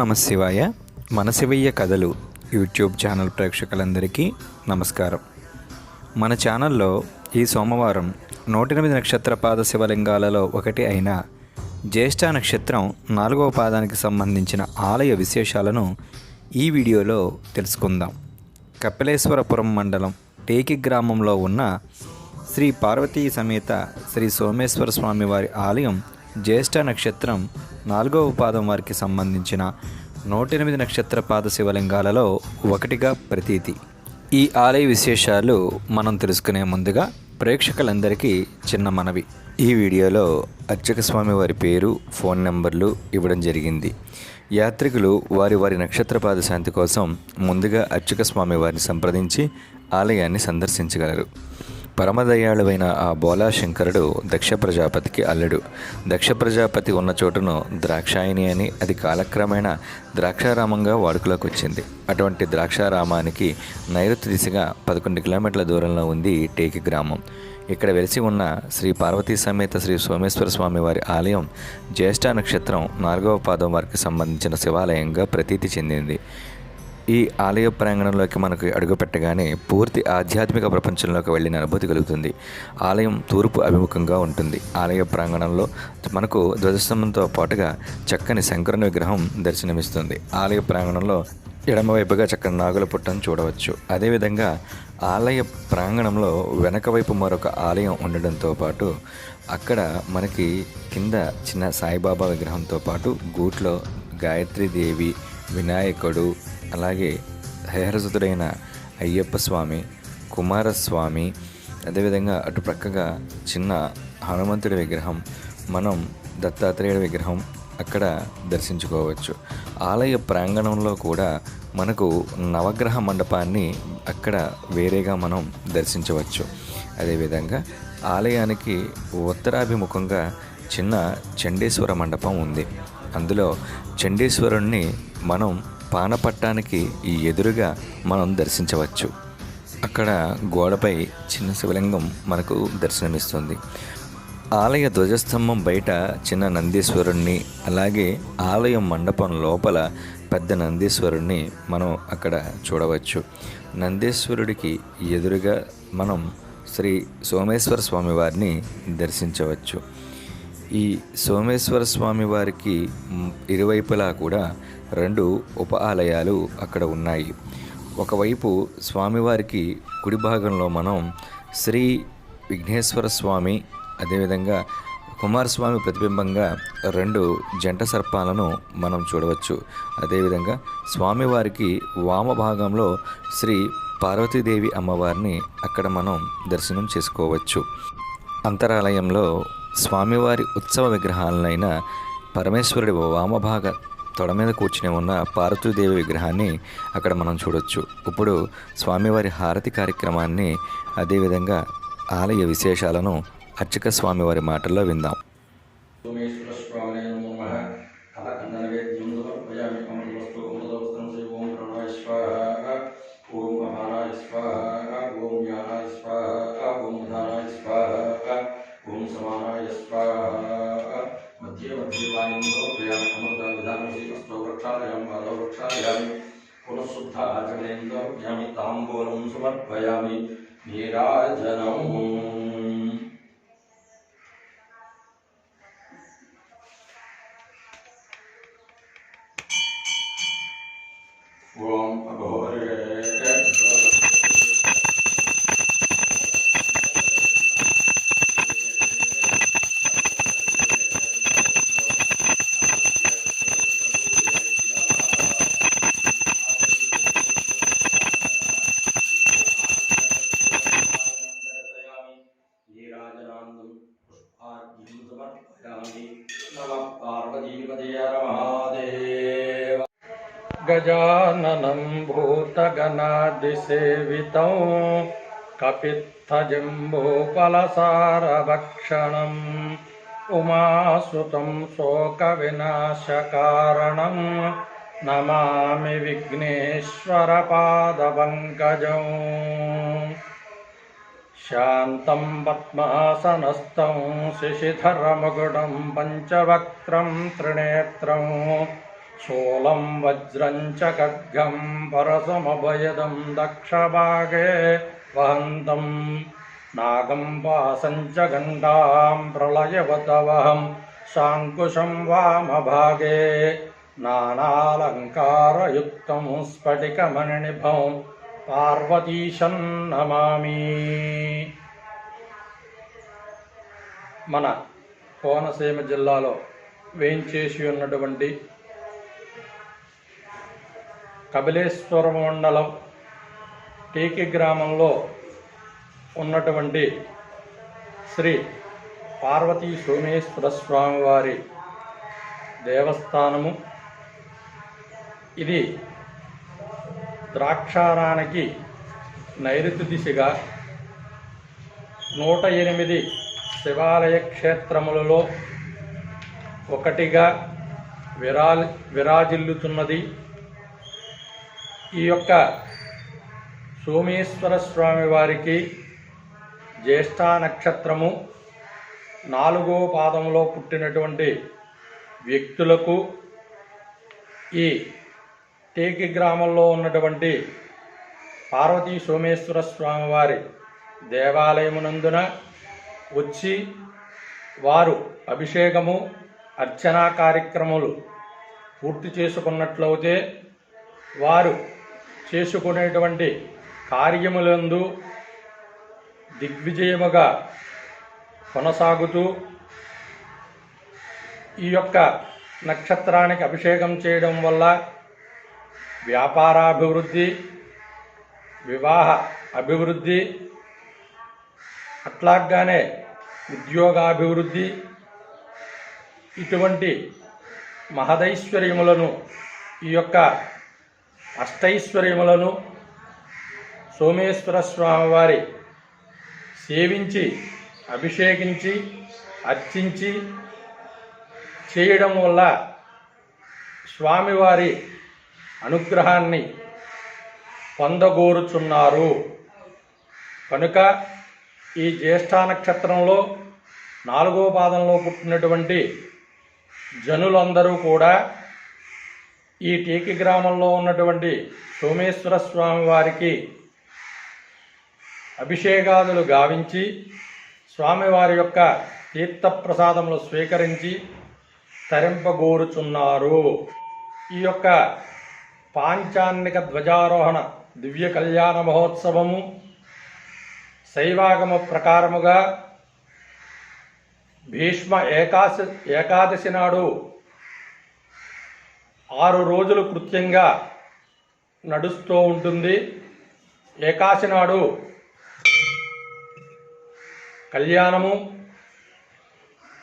నమ శివాయ. మన శివయ్య కథలు యూట్యూబ్ ఛానల్ ప్రేక్షకులందరికీ నమస్కారం. మన ఛానల్లో ఈ సోమవారం నూట ఎనిమిది నక్షత్ర పాద శివలింగాలలో ఒకటి అయిన జ్యేష్ఠ నక్షత్రం నాలుగవ పాదానికి సంబంధించిన ఆలయ విశేషాలను ఈ వీడియోలో తెలుసుకుందాం. కపిలేశ్వరపురం మండలం టేకి గ్రామంలో ఉన్న శ్రీ పార్వతీ సమేత శ్రీ సోమేశ్వర స్వామి వారి ఆలయం జ్యేష్ఠ నక్షత్రం నాలుగవ పాదం వారికి సంబంధించిన నూట ఎనిమిది నక్షత్ర పాద శివలింగాలలో ఒకటిగా ప్రతీతి. ఈ ఆలయ విశేషాలు మనం తెలుసుకునే ముందుగా ప్రేక్షకులందరికీ చిన్న మనవి. ఈ వీడియోలో అర్చక స్వామి వారి పేరు ఫోన్ నెంబర్లు ఇవ్వడం జరిగింది. యాత్రికులు వారి వారి నక్షత్రపాద శాంతి కోసం ముందుగా అర్చక స్వామి వారిని సంప్రదించి ఆలయాన్ని సందర్శించగలరు. పరమదయాళువైన ఆ బోలాశంకరుడు దక్ష ప్రజాపతికి అల్లుడు. దక్ష ప్రజాపతి ఉన్న చోటును ద్రాక్షాయని అని అది కాలక్రమేణా ద్రాక్షారామంగా వాడుకలోకి వచ్చింది అటువంటి ద్రాక్షారామానికి నైరుతి దిశగా పదకొండు కిలోమీటర్ల దూరంలో ఉంది టేకి గ్రామం. ఇక్కడ వెలిసి ఉన్న శ్రీ పార్వతీ సమేత శ్రీ సోమేశ్వర స్వామి వారి ఆలయం జ్యేష్ఠ నక్షత్రం నాలుగవ పాదం వారికి సంబంధించిన శివాలయంగా ప్రతీతి చెందింది. ఈ ఆలయ ప్రాంగణంలోకి మనకు అడుగుపెట్టగానే పూర్తి ఆధ్యాత్మిక ప్రపంచంలోకి వెళ్ళిన అనుభూతి కలుగుతుంది. ఆలయం తూర్పు అభిముఖంగా ఉంటుంది. ఆలయ ప్రాంగణంలో మనకు ధ్వజస్తంభంతో పాటుగా చక్కని శంకరుని విగ్రహం దర్శనమిస్తుంది. ఆలయ ప్రాంగణంలో ఎడమవైపుగా చక్కని నాగుల పుట్టను చూడవచ్చు. అదేవిధంగా ఆలయ ప్రాంగణంలో వెనక వైపు మరొక ఆలయం ఉండడంతో పాటు అక్కడ మనకి కింద చిన్న సాయిబాబా విగ్రహంతో పాటు గూట్లో గాయత్రీదేవి వినాయకుడు అలాగే హయహరసుతుడైన అయ్యప్ప స్వామి కుమారస్వామి అదేవిధంగా అటు ప్రక్కగా చిన్న హనుమంతుడి విగ్రహం మనం దత్తాత్రేయుడి విగ్రహం అక్కడ దర్శించుకోవచ్చు. ఆలయ ప్రాంగణంలో కూడా మనకు నవగ్రహ మండపాన్ని అక్కడ వేరేగా మనం దర్శించవచ్చు. అదేవిధంగా ఆలయానికి ఉత్తరాభిముఖంగా చిన్న చండేశ్వర మండపం ఉంది. అందులో చండేశ్వరుణ్ణి మనం పానపట్టానికి ఈ ఎదురుగా మనం దర్శించవచ్చు. అక్కడ గోడపై చిన్న శివలింగం మనకు దర్శనమిస్తుంది. ఆలయ ధ్వజస్తంభం బయట చిన్న నందీశ్వరుణ్ణి అలాగే ఆలయం మండపం లోపల పెద్ద నందీశ్వరుణ్ణి మనం అక్కడ చూడవచ్చు. నందీశ్వరుడికి ఎదురుగా మనం శ్రీ సోమేశ్వర స్వామి వారిని దర్శించవచ్చు. ఈ సోమేశ్వర స్వామి వారికి ఇరువైపులా కూడా రెండు ఉప ఆలయాలు అక్కడ ఉన్నాయి. ఒకవైపు స్వామివారికి కుడి భాగంలో మనం శ్రీ విఘ్నేశ్వర స్వామి అదేవిధంగా కుమారస్వామి ప్రతిబింబంగా రెండు జంట సర్పాలను మనం చూడవచ్చు. అదేవిధంగా స్వామివారికి వామ భాగంలో శ్రీ పార్వతీదేవి అమ్మవారిని అక్కడ మనం దర్శనం చేసుకోవచ్చు. అంతరాలయంలో స్వామివారి ఉత్సవ విగ్రహాలైన పరమేశ్వరుడి వామభాగ తొడ మీద కూర్చుని ఉన్న పార్వతీదేవి విగ్రహాన్ని అక్కడ మనం చూడొచ్చు. ఇప్పుడు స్వామివారి హారతి కార్యక్రమాన్ని అదేవిధంగా ఆలయ విశేషాలను అర్చక స్వామివారి మాటల్లో విందాం. समर्पयामि। नीराजनम् ॐ अभवत्। गजाननं भूतगणादिसेवितं कपित्थजम्बूफलसारभक्षणम् उमासुतं शोकविनाशकारणं नमामि विघ्नेश्वरपादपङ्कजम् शान्तं पद्मासनस्थं शिशिधरमुकुटं पञ्चवक्त्रं त्रिनेत्रं शूलं वज्रं च खड्गं परसमभयदं दक्षभागे वहन्तं नागं पासं च गण्डां प्रलयवतवहं शाङ्कुशं वामभागे नानालङ्कारयुक्तं स्फटिकमणिनिभं పార్వతీశం నమామి మన కోనసీమ జిల్లాలో వేంచేసి ఉన్నటువంటి కపిలేశ్వర మండలం టీకి గ్రామంలో ఉన్నటువంటి శ్రీ పార్వతీ సోమేశ్వర స్వామివారి దేవస్థానము. ఇది ద్రాక్షారానికి నైరుతి దిశగా నూట ఎనిమిది శివాలయ క్షేత్రములలో ఒకటిగా విరా విరాజిల్లుతున్నది. ఈ యొక్క సోమేశ్వర స్వామి వారికి జ్యేష్ఠ నక్షత్రము నాలుగో పాదంలో పుట్టినటువంటి వ్యక్తులకు ఈ టేకి గ్రామంలో ఉన్నటువంటి పార్వతీ సోమేశ్వర స్వామివారి దేవాలయమునందున వచ్చి వారు అభిషేకము అర్చనా కార్యక్రమాలు పూర్తి చేసుకున్నట్లయితే వారు చేసుకునేటువంటి కార్యములందు దిగ్విజయముగా కొనసాగుతూ ఈ యొక్క నక్షత్రానికి అభిషేకం చేయడం వల్ల వ్యాపారాభివృద్ధి వివాహ అభివృద్ధి అట్లాగానే ఉద్యోగాభివృద్ధి ఇటువంటి మహదైశ్వర్యములను ఈ యొక్క అష్టైశ్వర్యములను సోమేశ్వర స్వామివారి సేవించి అభిషేకించి అర్చించి చేయడం వల్ల స్వామివారి అనుగ్రహాన్ని పొందగోరుచున్నారు. కనుక ఈ జ్యేష్ఠ నక్షత్రంలో నాలుగో పాదంలో పుట్టినటువంటి జనులందరూ కూడా ఈ టీకి గ్రామంలో ఉన్నటువంటి సోమేశ్వర స్వామి వారికి అభిషేకాదులు గావించి స్వామివారి యొక్క తీర్థప్రసాదములు స్వీకరించి తరింపగోరుచున్నారు. ఈ యొక్క పాంచాన్నిక ధ్వజారోహణ దివ్య కళ్యాణ మహోత్సవము శైవాగమ ప్రకారముగా భీష్మ ఏకాశ ఏకాదశి నాడు ఆరు రోజులు కృత్యంగా నడుస్తూ ఉంటుంది. ఏకాశి నాడు కళ్యాణము.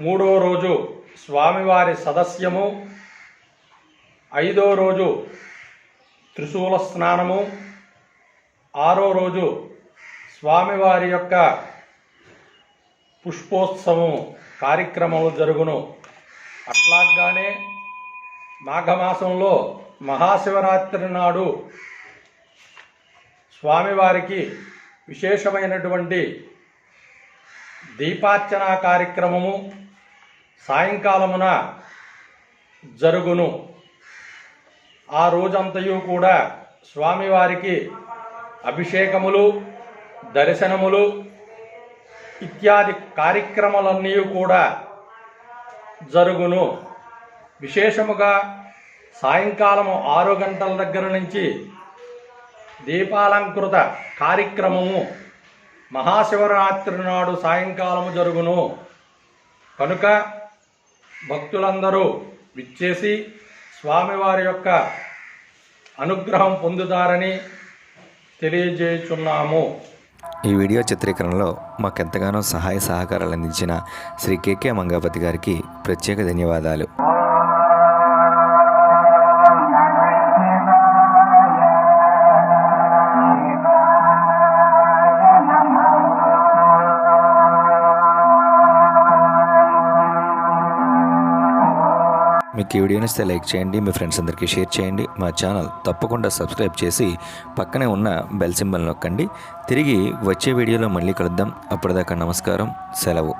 మూడో రోజు స్వామివారి సదస్యము. ఐదో రోజు త్రిశూల స్నానము. ఆరో రోజు స్వామివారి యొక్క పుష్పోత్సవం కార్యక్రమాలు జరుగును. అట్లాగానే మాఘమాసంలో మహాశివరాత్రి నాడు స్వామివారికి విశేషమైనటువంటి దీపార్చన కార్యక్రమము సాయంకాలమున జరుగును. ఆ రోజంతయు కూడా స్వామివారికి అభిషేకములు దర్శనములు ఇత్యాది కార్యక్రమాలన్నీ కూడా జరుగును. విశేషముగా సాయంకాలము ఆరు గంటల దగ్గర నుంచి దీపాలంకృత కార్యక్రమము మహాశివరాత్రి నాడు సాయంకాలము జరుగును. కనుక భక్తులందరూ విచ్చేసి స్వామివారి యొక్క అనుగ్రహం పొందుతారని తెలియజేస్తున్నాము ఈ వీడియో చిత్రీకరణలో మాకెంతగానో సహాయ సహకారాలు అందించిన శ్రీ కేకే మంగాపతి గారికి ప్రత్యేక ధన్యవాదాలు. మీకు ఈ వీడియో నచ్చితే లైక్ చేయండి మీ ఫ్రెండ్స్ అందరికీ షేర్ చేయండి మా ఛానల్ తప్పకుండా సబ్స్క్రైబ్ చేసి పక్కనే ఉన్న బెల్ సింబల్ నొక్కండి. తిరిగి వచ్చే వీడియోలో మళ్ళీ కలుద్దాం. అప్పటిదాకా నమస్కారం సెలవు.